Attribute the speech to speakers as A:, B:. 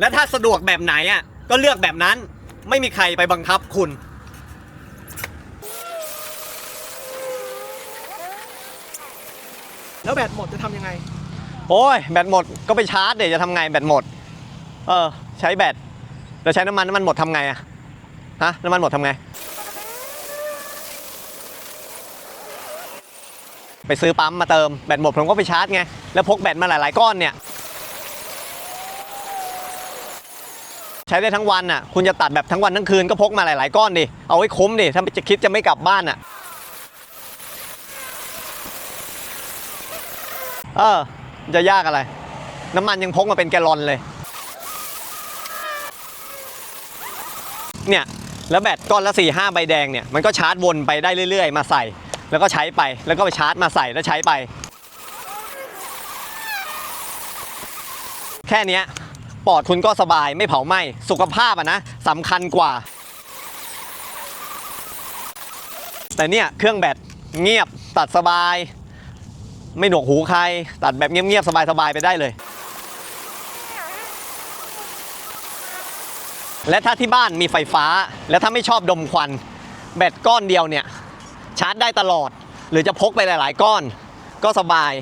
A: และถ้าสะดวกแบบไหนอะก็เลือกแบบนั้นไม่มีใครไปบังคับคุณ
B: แล้วแบตหมดจะทำยังไง
A: โอ้ยแบตหมดก็ไปชาร์จเดี๋ยวจะทำไงแบตหมด เออ ใช้แบตแล้วใช้น้ำมันน้ำมันหมดทำไงอะฮะน้ำมันหมดทำไง ไปซื้อปั๊มมาเติมแบตหมดผมก็ไปชาร์จไงแล้วพกแบตมาหลายๆก้อนเนี่ย ใช้ได้ทั้งวันอะคุณจะตัดแบบทั้งวันทั้งคืนก็พกมาหลาย ๆ ก้อนดิ เอาไว้คุ้มดิ ถ้าจะคิดจะไม่กลับบ้านอะ เออ จะยากอะไร น้ำมันยังพกมาเป็นแกลลอนเลย เนี่ย แล้วแบตก้อนละ4ี่ห้าใบแดงเนี่ย มันก็ชาร์จวนไปได้เรื่อย ๆ มาใส่ แล้วก็ใช้ไป แล้วก็ไปชาร์จมาใส่แล้วใช้ไป แค่นี้ ปอดคุณก็สบายไม่เผาไหม้สุขภาพอะนะสำคัญกว่า แต่เนี่ยเครื่องแบตเงียบตัดสบาย ไม่หนวกหูใคร ตัดแบบเงียบๆสบายๆไปได้เลย และถ้าที่บ้านมีไฟฟ้า และถ้าไม่ชอบดมควัน แบตก้อนเดียวเนี่ย ชาร์จได้ตลอด หรือจะพกไปหลาย ๆ ก้อน ก็สบาย